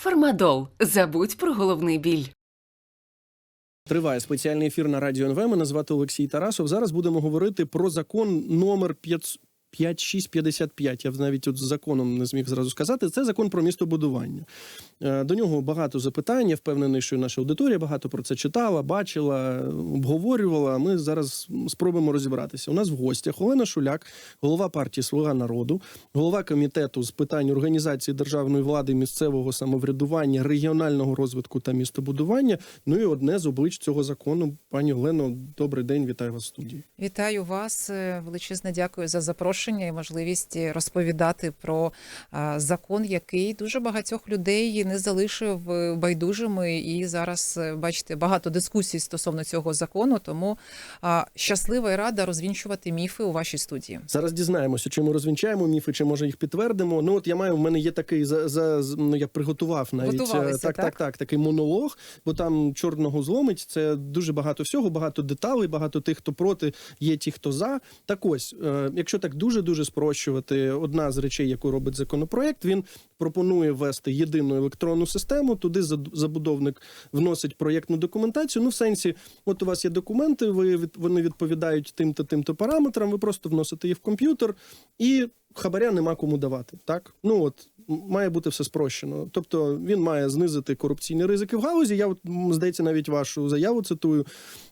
Фармадол. Забудь про головний біль. Триває спеціальний ефір на радіо НВ. Мене звати Олексій Тарасов. Зараз будемо говорити про закон номер 500 5655, я навіть от законом не зміг зразу сказати. Це закон про містобудування. Е, До нього багато запитань. Я впевнений, що наша аудиторія багато про це читала, бачила, обговорювала. Ми зараз спробуємо розібратися. У нас в гостях Олена Шуляк, голова партії Слуга народу, голова комітету з питань організації державної влади, місцевого самоврядування, регіонального розвитку та містобудування. Ну і одне з облич цього закону. Пані Олено, добрий день, вітаю вас в студії. Вітаю вас. Е, Величезне дякую за запрошення і можливість розповідати про закон, який дуже багатьох людей не залишив е, байдужими. І зараз е, бачите багато дискусій стосовно цього закону. Тому щаслива і рада розвінчувати міфи у вашій студії. Зараз дізнаємося, чи ми розвінчаємо міфи, чи може їх підтвердимо. Ну от я маю в мене є такий за за ну, я приготував навіть е, так, так, так? так, такий монолог, бо там чорного зломить. Це дуже багато всього, багато деталей, багато тих, хто проти, є ті, хто за. Так ось, е, якщо так дуже дуже спрощувати, одна з речей, яку робить законопроект, він пропонує ввести єдину електронну систему. Туди забудовник вносить проєктну документацію. Ну, в сенсі, от у вас є документи, ви вони відповідають тим-то тим-то параметрам. Ви просто вносите їх в комп'ютер і. Хабаря нема кому давати, так ну от має бути все спрощено. Тобто він має знизити корупційні ризики в галузі. Я от здається, навіть вашу заяву цитую: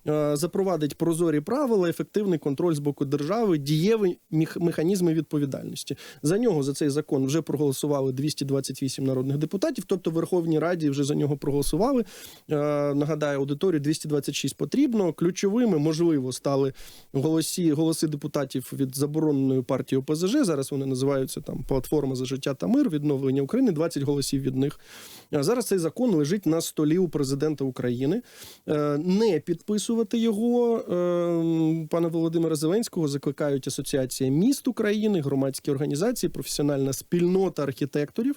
е, запровадить прозорі правила, ефективний контроль з боку держави, дієві механізми відповідальності. За нього за цей закон вже проголосували 228 народних депутатів. Тобто, в Верховній Раді вже за нього проголосували. Е, Нагадаю, аудиторію 226 потрібно. Ключовими можливо стали голосі голоси депутатів від забороненої партії ОПЗЖ. Зараз вони називаються там платформа за життя та мир, відновлення України. 20 голосів від них. Зараз цей закон лежить на столі у президента України. Е, Не підписувати його е, пана Володимира Зеленського закликають Асоціація міст України, громадські організації, професіональна спільнота архітекторів.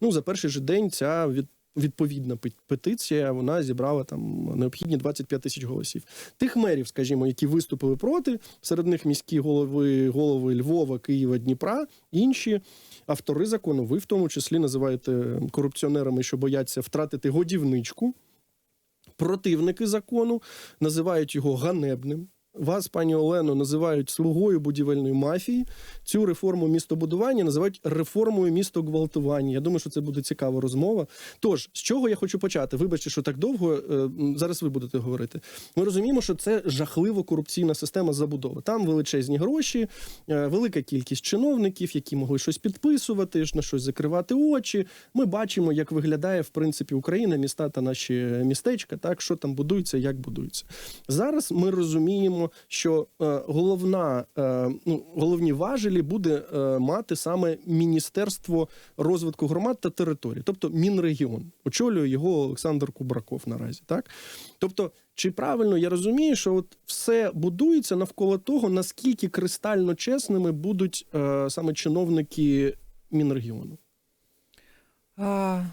Ну за перший же день ця від. Відповідна петиція вона зібрала там необхідні 25 тисяч голосів. Тих мерів, скажімо, які виступили проти, серед них міські голови, голови Львова, Києва, Дніпра, інші автори закону. Ви в тому числі називаєте корупціонерами, що бояться втратити годівничку. Противники закону називають його ганебним. Вас, пані Олено, називають слугою будівельної мафії. Цю реформу містобудування називають реформою містогвалтування. Я думаю, що це буде цікава розмова. Тож, з чого я хочу почати? Вибачте, що так довго. е, Зараз ви будете говорити. Ми розуміємо, що це жахливо корупційна система забудови. Там величезні гроші, е, велика кількість чиновників, які могли щось підписувати, на щось закривати очі. Ми бачимо, як виглядає в принципі Україна, міста та наші містечка, так що там будується, як будується. Зараз ми розуміємо, що е, головна, е, ну, головні важелі буде е, мати саме Міністерство розвитку громад та територій, тобто Мінрегіон. Очолює його Олександр Кубраков наразі. Так, тобто, чи правильно я розумію, що от все будується навколо того, наскільки кристально чесними будуть саме чиновники Мінрегіону? А,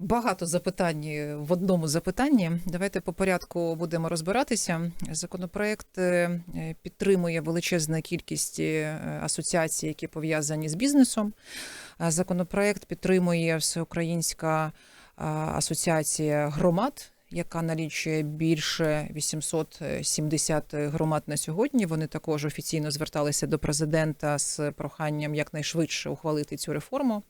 Багато запитань в одному запитанні. Давайте по порядку будемо розбиратися. Законопроект е, підтримує величезна кількість е, асоціацій, які пов'язані з бізнесом. Законопроект підтримує всеукраїнська асоціація громад. Яка налічує більше 870 громад на сьогодні. Вони також офіційно зверталися до президента з проханням якнайшвидше ухвалити цю реформу.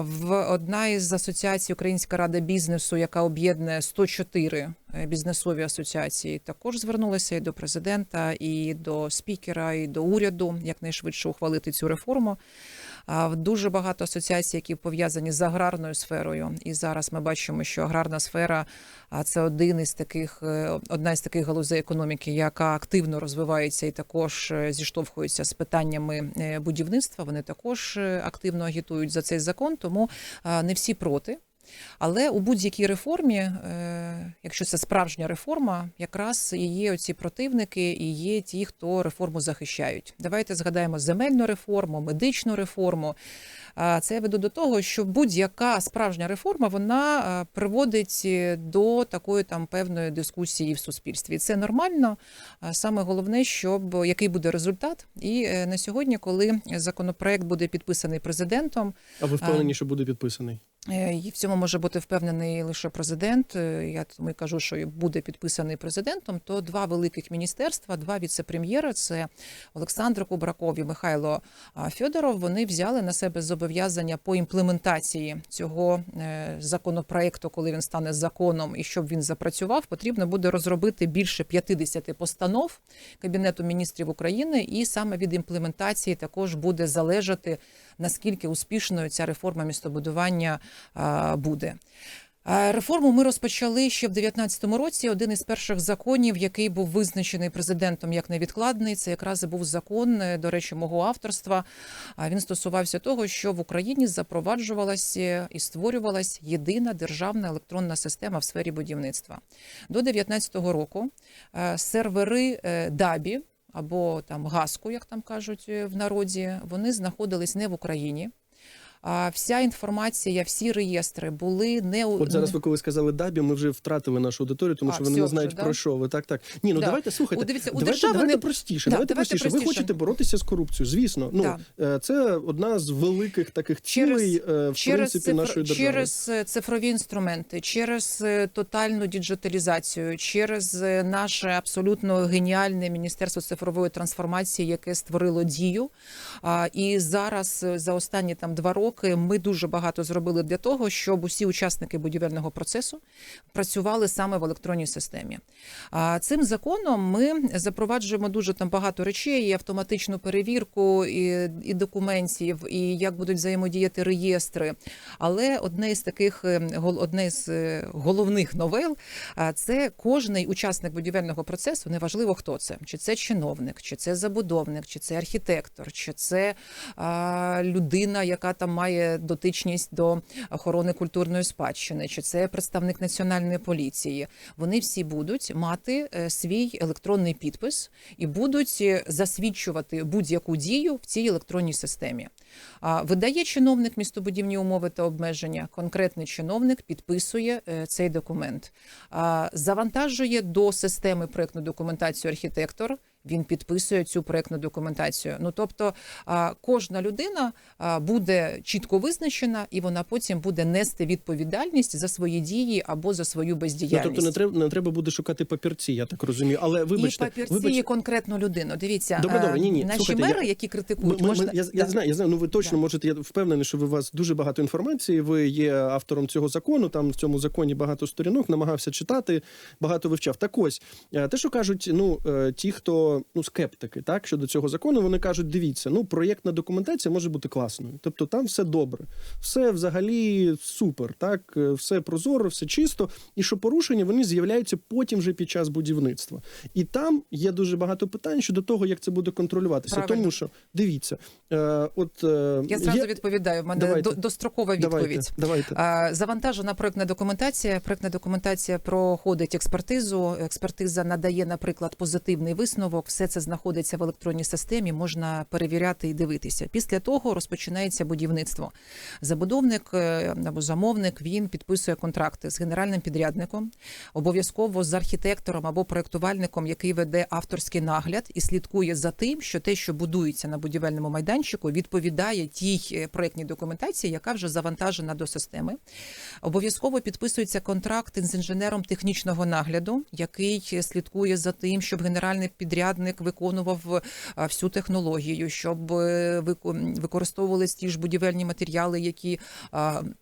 В одна із асоціацій Українська рада бізнесу, яка об'єднує 104 е, бізнесові асоціації, також звернулася і до президента, і до спікера, і до уряду якнайшвидше ухвалити цю реформу. Дуже багато асоціацій, які пов'язані з аграрною сферою. І зараз ми бачимо, що аграрна сфера це один із таких, е, одна із таких галузей економіки, яка активно розвивається і також е, зіштовхується з питаннями е, будівництва. Вони також активно агітують за цей закон, тому не всі проти. Але у будь-якій реформі, е, якщо це справжня реформа, якраз і є оці противники, і є ті, хто реформу захищають. Давайте згадаємо земельну реформу, медичну реформу. Це я веду до того, що будь-яка справжня реформа вона е, приводить е, до такої там певної дискусії в суспільстві. І Це нормально. Саме головне, щоб який буде результат. І на сьогодні, коли законопроект буде підписаний президентом, А ви впевнені, що буде підписаний? Е, І в цьому може бути впевнений лише президент. Е, Я тому і кажу, що буде підписаний президентом. То два великих міністерства, два віце-прем'єри це Олександр Кубраков і Михайло а, Фьодоров. Вони взяли на себе зобов'язання по імплементації цього е, законопроекту, коли він стане законом, і щоб він запрацював, потрібно буде розробити більше 50 постанов Кабінету міністрів України, і саме від імплементації також буде залежати наскільки успішною ця реформа містобудування буде. Реформу ми розпочали ще в 2019 році. Один із перших законів, який був визначений президентом як невідкладний, це якраз і був закон, е, до речі, мого авторства. Він стосувався того, що в Україні запроваджувалася і створювалась єдина державна електронна система в сфері будівництва. До 2019 року е, сервери е, ДАБІ або там ГАСКу, як там кажуть в народі, вони знаходились не в Україні. Вся інформація, всі реєстри були не От зараз ви коли сказали дабі, ми вже втратили нашу аудиторію, тому А, що вони не вже, знають да? про що ви. Так, так. Ні, ну Да. давайте слухайте. У, дивіться, у давайте, держави давайте не- простіше. Да, давайте, давайте простіше. Ви хочете боротися з корупцією. Звісно, ну е, це одна з великих таких цілей е, в через, принципі нашої держави. через е, цифрові інструменти, через тотальну діджиталізацію, через наше абсолютно геніальне міністерство цифрової трансформації, яке створило дію. А, І зараз за останні там два роки ми дуже багато зробили для того, щоб усі учасники будівельного процесу працювали саме в електронній системі. А цим законом ми запроваджуємо дуже там багато речей, і автоматичну перевірку і, і документів, і як будуть взаємодіяти реєстри. Але одне із таких е, одне з е, головних новел це кожний учасник будівельного процесу, неважливо хто це, чи це чиновник, чи це забудовник, чи це архітектор, чи це а, людина, яка там має дотичність до охорони культурної спадщини, чи це представник національної поліції. Вони всі будуть мати е, свій електронний підпис і будуть е, засвідчувати будь-яку дію в цій електронній системі. Видає чиновник містобудівні умови та обмеження. Конкретний чиновник підписує е, цей документ, завантажує до системи проектну документацію архітектор. Він підписує цю проектну документацію. Ну тобто кожна людина буде чітко визначена, і вона потім буде нести відповідальність за свої дії або за свою Ну, тобто не треба не треба буде шукати папірці, я так розумію. Але і вибачте, папірці вибачте. і конкретну людину. Дивіться, Добре, добре, ні, ні, наші слухайте, мери, я- які критикують, ми, можна ми- я, я знаю, я знаю. Ну ви точно Да. можете. Я впевнений, що ви у вас дуже багато інформації. Ви є автором цього закону. Там в цьому законі багато сторінок, намагався читати, багато вивчав. Так ось е, те, що кажуть, ну е, ті, хто ну скептики, так щодо цього закону, вони кажуть: дивіться, ну проєктна документація може бути класною. Тобто там все добре, все взагалі супер, так е, все прозоро, все чисто. І що порушення вони з'являються потім вже під час будівництва. І там є дуже багато питань щодо того, як це буде контролюватися. Правильно. Тому що дивіться, е, от е, Я зразу є- відповідаю. В мене Давайте. дострокова відповідь. Давайте, давайте. Завантажена проектна документація. Проектна документація проходить експертизу. Експертиза надає, наприклад, позитивний висновок. Все це знаходиться в електронній системі, можна перевіряти і дивитися. Після того розпочинається будівництво. Забудовник е, або замовник він підписує контракти з генеральним підрядником, обов'язково з архітектором або проектувальником, який веде авторський нагляд і слідкує за тим, що те, що будується на будівельному майданчику, відповідає тій е, проектній документації, яка вже завантажена до системи. Обов'язково підписується контракт з інженером технічного нагляду, який слідкує за тим, щоб генеральний підрядник виконував всю технологію, щоб е, використовувались ті ж будівельні матеріали, які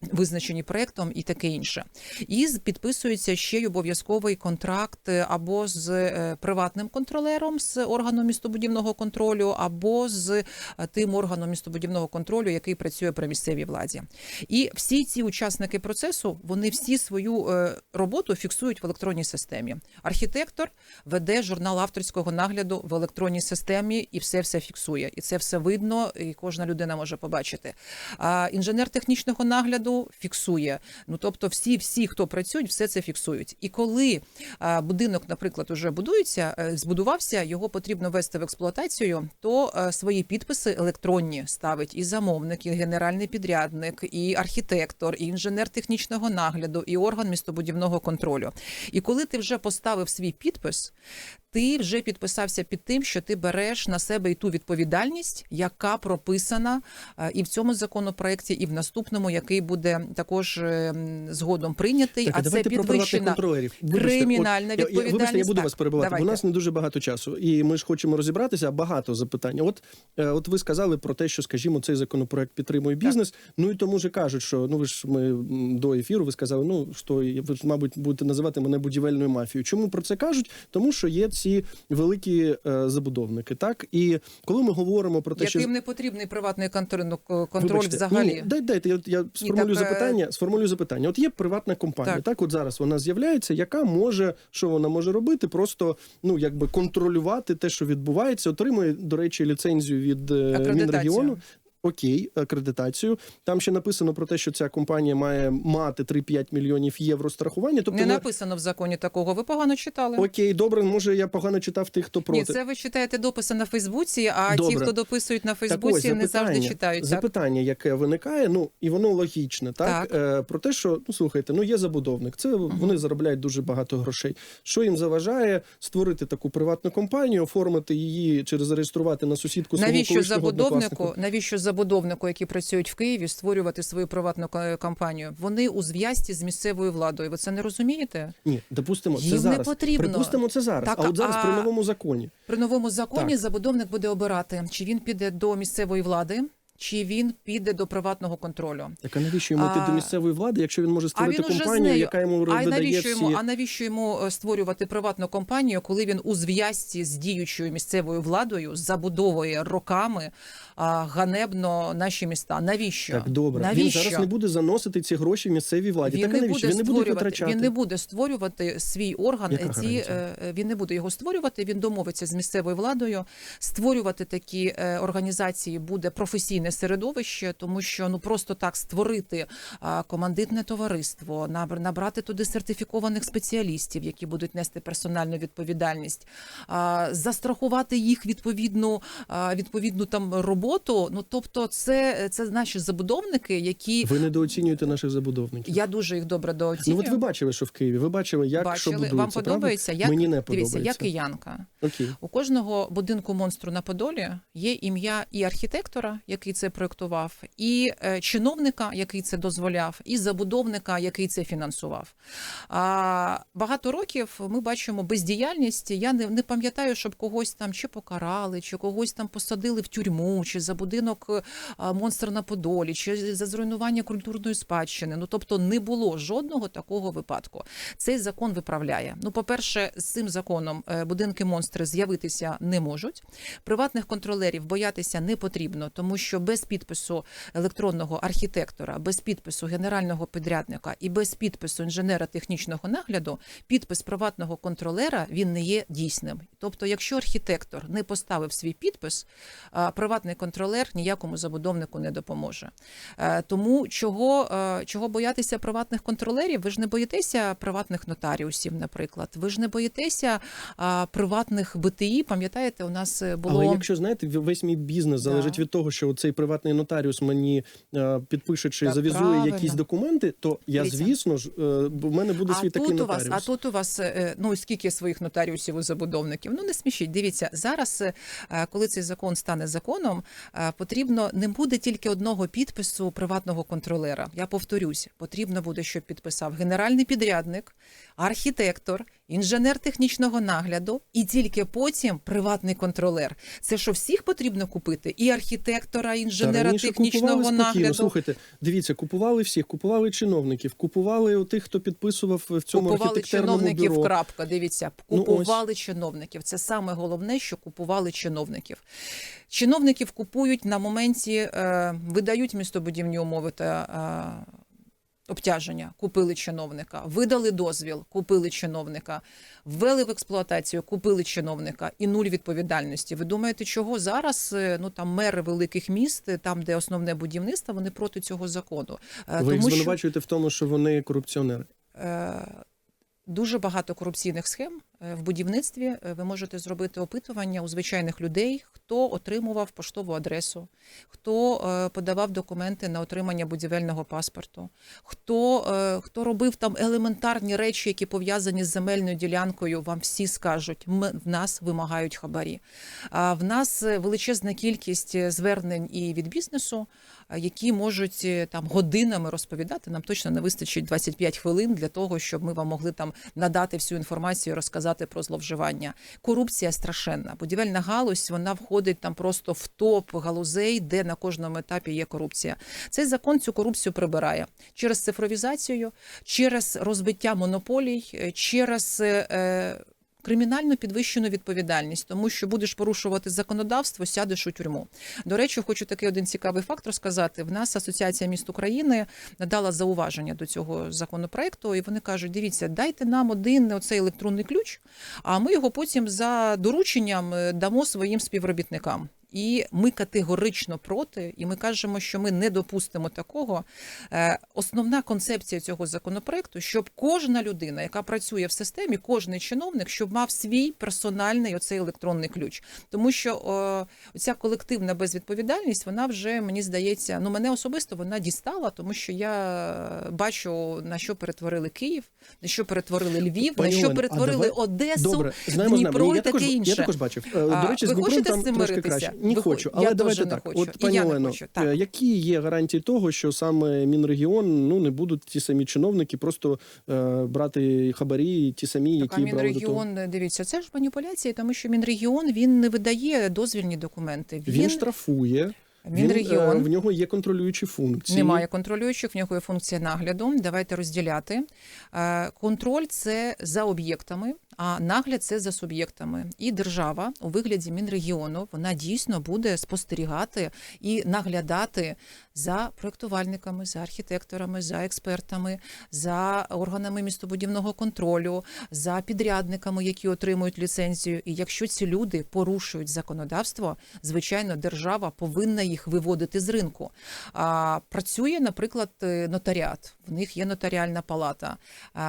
визначені проектом, і таке інше. І підписується ще й обов'язковий контракт е, або з е, приватним контролером з органом містобудівного контролю, або з е, тим органом містобудівного контролю, який працює при місцевій владі. І всі ці учасники процесу вони всі свою е, роботу фіксують в електронній системі. Архітектор веде журнал авторського нагляду в електронній системі і все все фіксує. І це все видно, і кожна людина може побачити. А інженер технічного нагляду фіксує. Ну тобто, всі, всі, хто працюють, все це фіксують. І коли будинок, наприклад, уже будується, е, збудувався, його потрібно ввести в експлуатацію, то е, свої підписи електронні ставить і замовник, і генеральний підрядник, і архітектор, і інженер технічного нагляду, і орган містобудівного контролю. І коли ти вже поставив свій підпис, ти вже підписався під тим, що ти береш на себе і ту відповідальність, яка прописана е, і в цьому законопроекті, і в наступному, який буде також е, згодом прийнятий. Так, а це підвищена кримінальна от я- Вибачте, я буду Так, вас перебивати. давайте. У нас не дуже багато часу, і ми ж хочемо розібратися. Багато запитань. От, е, от ви сказали про те, що, скажімо, цей законопроект підтримує бізнес. Ну і тому ж кажуть, що ну ви ж ми до ефіру ви сказали, ну що ви мабуть, будете називати мене будівельною мафією. Чому про це кажуть? Тому що є ці великі е, забудовники. Так і коли ми говоримо про те, що яким не потрібний приватний контроль, ну, контроль Вибачте, взагалі. Ні, дай, дайте, я, я сформулюю так, е, запитання. Сформулюю запитання. От є приватна компанія, так. Так. от зараз вона з'являється, яка може, що вона може робити? Просто ну якби контролювати те, що відбувається. Отримує, до речі, ліцензію від е, Акредитацію. Мінрегіону. Окей, акредитацію. Там ще написано про те, що ця компанія має мати 3-5 мільйонів євро страхування. Тобто не ми- написано в законі такого. Ви погано читали. окей, добре, може я погано читав тих, хто проти. Ні, це ви читаєте дописи на Фейсбуці, а Добре. ті, хто дописують на Так ось, Фейсбуці, не завжди читають. Так? Запитання, яке виникає, ну і воно логічне, так, Так. Е, про те, що ну слухайте, ну є забудовник, це вони заробляють дуже багато грошей. Що їм заважає створити таку приватну компанію, оформити її чи зареєструвати на сусідку Навіщо забудовнику, навіщо забудовнику, які працюють в Києві, створювати свою приватну ко- компанію? Вони у зв'язці з місцевою владою. Ви це не розумієте? Ні, допустимо, Їм це не потрібно. Припустимо, це зараз. Так, а от зараз а- при новому законі. При новому законі Так. забудовник буде обирати, чи він піде до місцевої влади, чи він піде до приватного контролю. Так а навіщо йому йти до місцевої влади, якщо він може А створити він компанію, яка йому А навіщо всі... А навіщо йому створювати приватну компанію, коли він у зв'язці з діючою місцевою владою забудовує роками а, ганебно наші міста? Навіщо? Так, добре. Навіщо? Він зараз не буде заносити ці гроші місцевій владі. Він так не навіщо? буде він не буде витрачати. Він не буде створювати свій орган. Яка ці гарантія? е, він не буде його створювати. Він домовиться з місцевою владою. Створювати такі е, організації буде професійне середовище, тому що ну просто так створити командитне товариство, набр- набрати туди сертифікованих спеціалістів, які будуть нести персональну відповідальність, застрахувати їх відповідну відповідну там роботу. Ну тобто, це, це наші забудовники, які Ви недооцінюєте наших забудовників. я дуже їх добре Ну от ви бачили, що в Києві. Ви бачили, як що будується. вам правда? подобається? Як Мені не дивіться, подобається. я киянка. Окей. У кожного будинку монстру на Подолі є ім'я і архітектора, який це проектував, і е, чиновника, який це дозволяв, і забудовника, який це фінансував. А багато років ми бачимо бездіяльність. Я не, не пам'ятаю, щоб когось там чи покарали, чи когось там посадили в тюрму, чи за будинок е, а, монстр на Подолі, чи за зруйнування культурної спадщини. Ну тобто не було жодного такого випадку. Цей закон виправляє. Ну, по-перше, з цим законом е, будинки монстри з'явитися не можуть. Приватних контролерів боятися не потрібно, тому що без підпису електронного архітектора, без підпису генерального підрядника і без підпису інженера технічного нагляду, підпис приватного контролера він не є дійсним. Тобто, якщо архітектор не поставив свій підпис, приватний контролер ніякому забудовнику не допоможе. Е, Тому чого, е, чого боятися приватних контролерів? Ви ж не боїтеся приватних нотаріусів, наприклад. Ви ж не боїтеся приватних БТІ. Пам'ятаєте, у нас е, було Але якщо знаєте, весь мій бізнес Да. залежить від того, що цей приватний нотаріус мені підпише чи Так, завізує правильно. якісь документи, то я звісно ж в мене буде свій а такий тут у вас, а тут у вас ну скільки своїх нотаріусів у забудовників? Ну не смішіть. Дивіться зараз, коли цей закон стане законом, потрібно не буде тільки одного підпису приватного контролера. Я повторюсь, потрібно буде, щоб підписав генеральний підрядник, архітектор, інженер технічного нагляду, і тільки потім приватний контролер. Це що всіх потрібно купити? І архітектора, і інженера раніше технічного купували спокійно. нагляду. Слухайте, дивіться, купували всіх, купували чиновників, купували тих, хто підписував в цьому купували архітекторному чиновників. бюро. Крапка. Дивіться, Ну, купували чиновників. Це саме головне, що купували чиновників. Чиновників купують на моменті, е, видають містобудівні умови та. Е, Обтяження купили чиновника, видали дозвіл, купили чиновника, ввели в експлуатацію, купили чиновника і нуль відповідальності. Ви думаєте, чого зараз е, ну там мери великих міст, е, там де основне будівництво, вони проти цього закону? Ви Ви їх звинувачуєте що в тому, що вони корупціонери. е, дуже багато корупційних схем Е, В будівництві е, ви можете зробити опитування у звичайних людей, хто отримував поштову адресу, хто е, подавав документи на отримання будівельного паспорту, хто, е, хто робив там елементарні речі, які пов'язані з земельною ділянкою. Вам всі скажуть, ми в нас вимагають хабарі. А в нас е, величезна кількість е, звернень і від бізнесу, е, які можуть е, там годинами розповідати. Нам точно не вистачить 25 хвилин для того, щоб ми вам могли там надати всю інформацію, розказати про зловживання. Корупція страшенна. Будівельна галузь вона входить там просто в топ галузей, де на кожному етапі є корупція. Цей закон цю корупцію прибирає через цифровізацію, через розбиття монополій, е, через. е, Кримінальну підвищену відповідальність, тому що будеш порушувати законодавство, сядеш у тюрму. До речі, хочу такий один цікавий факт розказати. В нас Асоціація міст України надала зауваження до цього законопроекту, і вони кажуть: дивіться, дайте нам один оцей електронний ключ, а ми його потім за дорученням е, дамо своїм співробітникам. І ми категорично проти, і ми кажемо, що ми не допустимо такого. Е, Основна концепція цього законопроекту, щоб кожна людина, яка працює в системі, кожний чиновник, щоб мав свій персональний оцей електронний ключ. Тому що о, ця колективна безвідповідальність, вона вже мені здається, ну мене особисто вона дістала, тому що я бачу на що перетворили Київ, на що перетворили Львів, Пані на що перетворили давай- Одесу, Добре, знаємо, Дніпро знаємо. і Я також, інше. я також бачив. Е, До речі, ви хочете з цим миритися? Не хочу, я але давайте дуже не так. хочу. От, пані Олено, е, які є гарантії того, що саме Мінрегіон ну не будуть ті самі чиновники просто е, брати хабарі, ті самі, Так, а які брали до того? Мінрегіон, дивіться, це ж маніпуляції, тому що Мінрегіон він не видає дозвільні документи. Він, штрафує. Мінрегіон Він, е, в нього є контролюючі функції. немає контролюючих, в нього є функція нагляду. Давайте розділяти. Е, Контроль це за об'єктами, а нагляд це за суб'єктами. І держава у вигляді Мінрегіону вона дійсно буде спостерігати і наглядати за проєктувальниками, за архітекторами, за експертами, за органами містобудівного контролю, за підрядниками, які отримують ліцензію. І якщо ці люди порушують законодавство, звичайно, держава повинна їх виводити з ринку. А працює, наприклад, е, нотаріат. В них є нотаріальна палата.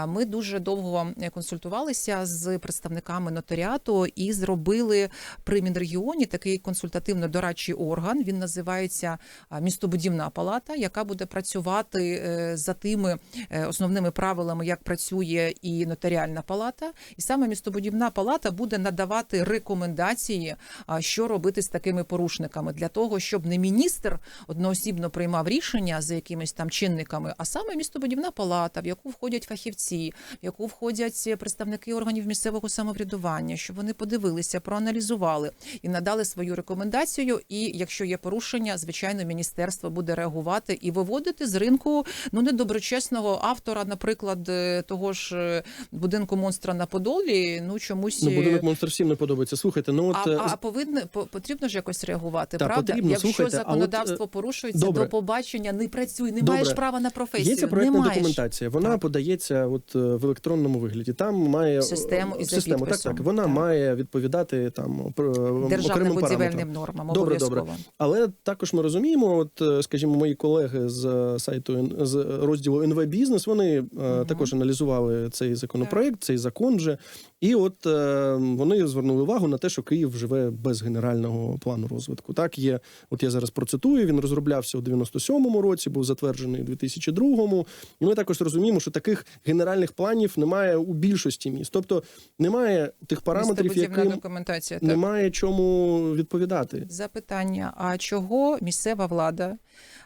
Ми дуже довго консультувалися з представниками нотаріату і зробили при Мінрегіоні такий консультативно-дорадчий орган. Він називається містобудівна палата, яка буде працювати е, за тими е, основними правилами, як працює і нотаріальна палата. І саме містобудівна палата буде надавати рекомендації, що робити з такими порушниками, для того, щоб не міністр одноосібно приймав рішення за якимись там чинниками, а саме містобудівна палата, в яку входять фахівці, в яку входять представники органів місцевого самоврядування, щоб вони подивилися, проаналізували і надали свою рекомендацію. І якщо є порушення, звичайно, міністерство буде реагувати і виводити з ринку ну недоброчесного автора, наприклад, е, того ж е, будинку монстра на Подолі. Ну чомусь Ну, е, будинок монстр всім не подобається. Слухайте, ну от а, а повинно по- потрібно ж якось реагувати, Та, правда? потрібно, Якщо слухайте, а от, законодавство е, порушується, добре. до побачення не працюй, не Добре. маєш права на професію. Є ця проектна документація. Вона Так. подається от е, в електронному вигляді. Там має систему і систему. Так, так. Вона Так. має відповідати там Державним параметрам. будівельним нормам Добре, добре. Але також ми розуміємо, от е, скажімо, мої колеги з е, сайту з розділу НВ Бізнес вони е, також аналізували цей законопроект, цей закон вже. І от е, вони звернули увагу на те, що Київ живе без генерального плану розвитку. Так є, от я зараз процитую. Він розроблявся у 97-му році, був затверджений у 2002-му. І ми також розуміємо, що таких генеральних планів немає у більшості міст. Тобто немає тих параметрів, яким документація. Так. немає чому відповідати. Запитання: а чого місцева влада,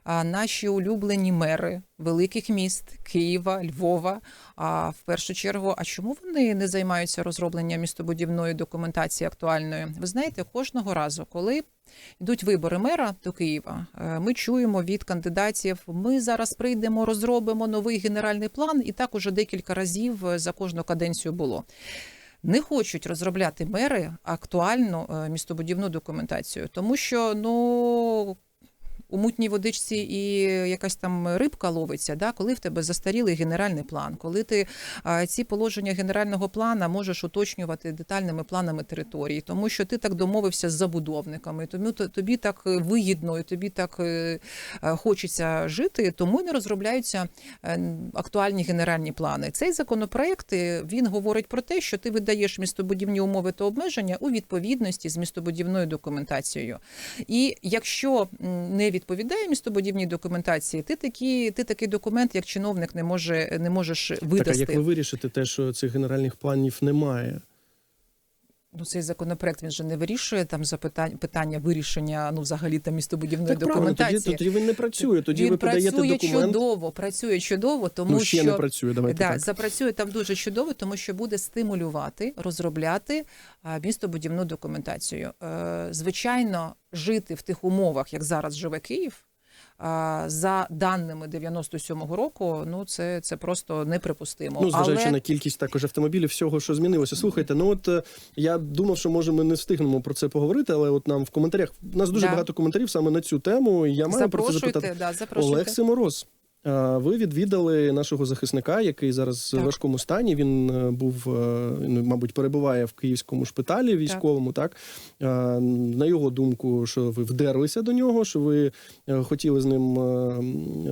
наші улюблені мери великих міст Києва, Львова, а в першу чергу, а чому вони не займаються розробленням містобудівної документації актуальної? Ви знаєте, кожного разу, коли йдуть вибори мера до Києва, е, ми чуємо від кандидатів: ми зараз прийдемо, розробимо новий генеральний план, і так уже декілька разів е, за кожну каденцію було. Не хочуть розробляти мери актуальну е, містобудівну документацію, тому що ну у мутній водичці і якась там рибка ловиться, да? коли в тебе застарілий генеральний план, коли ти ці положення генерального плана можеш уточнювати детальними планами території, тому що ти так домовився з забудовниками, тому тобі так вигідно і тобі так е, е, хочеться жити, тому не розробляються е, актуальні генеральні плани. Цей законопроект він говорить про те, що ти видаєш містобудівні умови та обмеження у відповідності з містобудівною документацією. І якщо не відповідає містобудівній документації, ти такі, ти такий документ, як чиновник, не може не можеш Так, а як ви вирішите те, що цих генеральних планів немає? Ну, цей законопроект він же не вирішує там запитання питання вирішення ну взагалі там містобудівної Так правильно, тоді, тоді він не працює. Тоді він ви подаєте працює документ. чудово, працює чудово, тому ну, ще що не працює. Давайте да, так. запрацює там дуже чудово, тому що буде стимулювати, розробляти а, містобудівну документацію. Е, Звичайно, жити в тих умовах, як зараз живе Київ. За даними 97-го року, ну це, це просто неприпустимо. Ну, зважаючи Але на кількість також автомобілів, всього, що змінилося. Слухайте, ну от е, я думав, що може ми не встигнемо про це поговорити, але от нам в коментарях у нас дуже Да. багато коментарів саме на цю тему. і Я маю про це запитати. да, запрошуйте. Олег Симороз. А, Ви відвідали нашого захисника, який зараз Так. в важкому стані. Він е, був, е, ну, мабуть, перебуває в київському шпиталі військовому. Так, А, на його думку, що ви вдерлися до нього, що ви е, хотіли з ним е,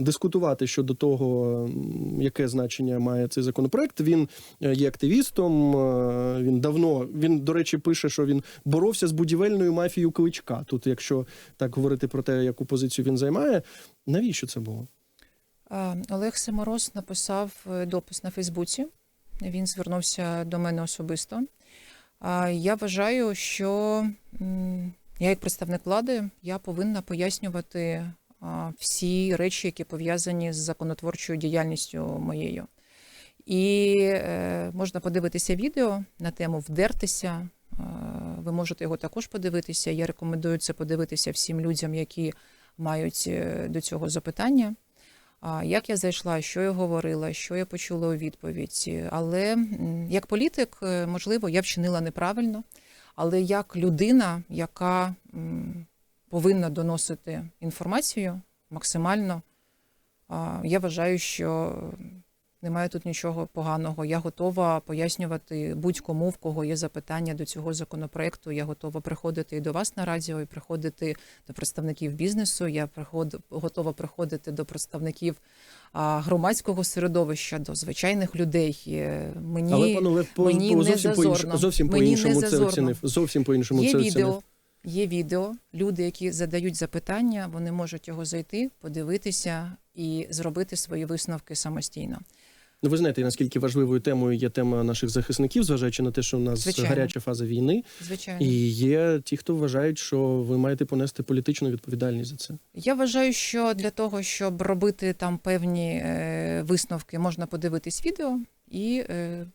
дискутувати щодо того, яке значення має цей законопроект. Він е, є активістом. е, Він давно він, до речі, пише, що він боровся з будівельною мафією кличка. Тут, якщо так говорити про те, яку позицію він займає, навіщо це було? А, Олег Семороз написав е, допис на Фейсбуці. Він звернувся до мене особисто. Я вважаю, що я, як представник влади, я повинна пояснювати всі речі, які пов'язані з законотворчою діяльністю моєю. І е, можна подивитися відео на тему вдертися. Е, Ви можете його також подивитися. Я рекомендую це подивитися всім людям, які мають е, до цього запитання. Як я зайшла, що я говорила, що я почула у відповідь. Але як політик, е, можливо, я вчинила неправильно, але як людина, яка повинна доносити інформацію максимально, я вважаю, що немає тут нічого поганого. Я готова пояснювати будь-кому, в кого є запитання до цього законопроекту. Я готова приходити і до вас на радіо, і приходити до представників бізнесу. Я приход, готова приходити до представників громадського середовища, до звичайних людей. Е, Мені Але пан Олег по, мені по не зовсім по зазорно. зовсім по не іншому це оцінив. Зовсім по іншому є це оцінив. відео. Є відео, люди, які задають запитання, вони можуть його зайти, подивитися і зробити свої висновки самостійно. Ну, ви знаєте, наскільки важливою темою є тема наших захисників, зважаючи на те, що у нас Звичайно. гаряча фаза війни, Звичайно, і є ті, хто вважають, що ви маєте понести політичну відповідальність за це. я вважаю, що для того, щоб робити там певні е, висновки, можна подивитись відео, і е,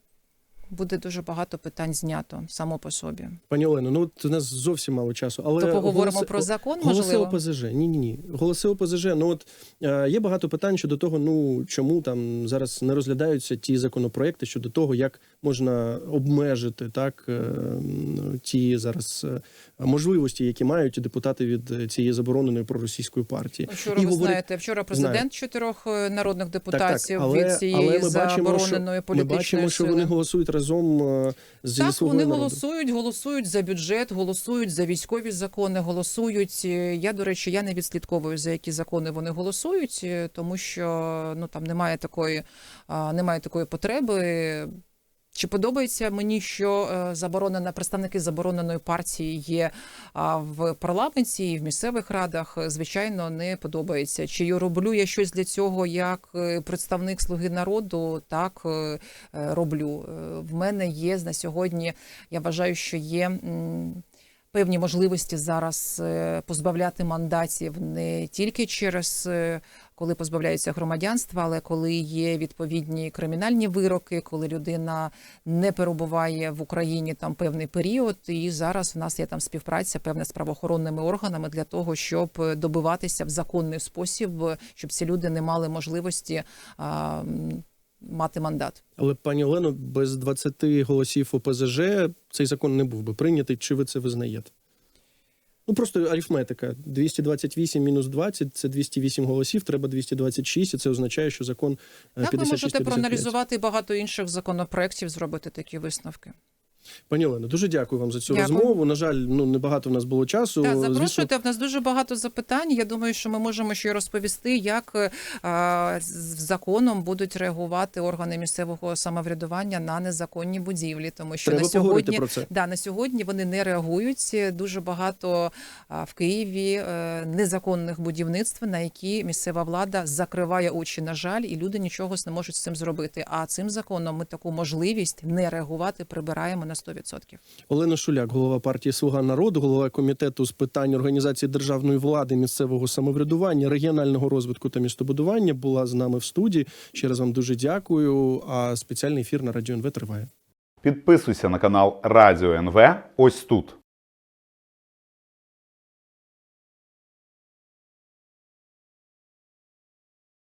буде дуже багато питань знято само по собі. Пані Олено, ну от у нас зовсім мало часу, але То поговоримо голоси- про закон, Голоси можливо. ОПЗЖ. Ні, ні, ні. Голоси ОПЗЖ. Ну от е, є багато питань щодо того, ну чому там зараз не розглядаються ті законопроекти щодо того, як можна обмежити так е, ті зараз е, можливості, які мають депутати від е, цієї забороненої проросійської партії. Вчора І ви говорять- знаєте, вчора президент Знаю. чотирьох народних Так, так, депутатів але, від цієї але ми бачимо, що, забороненої ми політичної бачимо, що сили. вони голосують разом зі Так, вони народу». голосують, голосують за бюджет, голосують за військові закони, голосують. Я, до речі, я не відслідковую за які закони вони голосують, тому що ну там немає такої, немає такої потреби. Чи подобається мені, що е, заборонена представники забороненої партії є в парламенті і в місцевих радах? Звичайно, не подобається. Чи роблю я щось для цього як е, представник слуги народу? Так е, роблю. В мене є на сьогодні. Я вважаю, що є. Певні можливості зараз е, позбавляти мандатів не тільки через е, коли позбавляються громадянства, але коли є відповідні кримінальні вироки, коли людина не перебуває в Україні там певний період, і зараз в нас є там співпраця певна з правоохоронними органами для того, щоб е, добиватися в законний спосіб, щоб ці люди не мали можливості мати мандат. Але пані Олено, без 20 голосів ОПЗЖ цей закон не був би прийнятий. Чи ви це визнаєте? Ну просто арифметика. 228 мінус 20 – це 208 голосів. Треба 226, і це означає, що закон е, Як ви можете 56-55. проаналізувати багато інших законопроєктів, зробити такі висновки? Пані Олено, дуже дякую вам за цю Дякую. розмову. На жаль, ну небагато в нас було часу. Так, Звісно. В нас дуже багато запитань. Я думаю, що ми можемо ще розповісти, як е, а, з законом будуть реагувати органи місцевого самоврядування на незаконні будівлі, тому що треба на сьогодні про це. Да, на сьогодні вони не реагують. Дуже багато а, в Києві е, незаконних будівництв, на які місцева влада закриває очі, на жаль, і люди нічого не можуть з цим зробити. А цим законом ми таку можливість не реагувати прибираємо на 100%. Олена Шуляк, голова партії Слуга народу, голова комітету з питань організації державної влади, місцевого самоврядування, регіонального розвитку та містобудування, була з нами в студії. Ще раз вам дуже дякую. А спеціальний ефір на радіо НВ триває. Підписуйся на канал Радіо НВ ось тут.